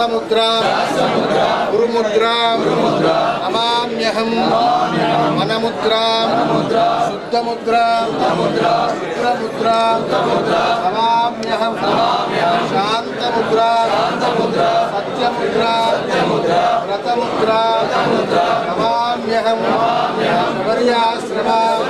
సహస్రముద్రాం గురుముద్రాం నమామ్యహం మనముద్రాం శుద్ధముద్రాం శుక్రముద్రాం నమామ్యహం శాంతముద్రాం సత్యముద్రాం వ్రతముద్రాం నమామ్యహం శబర్యాశ్రమాం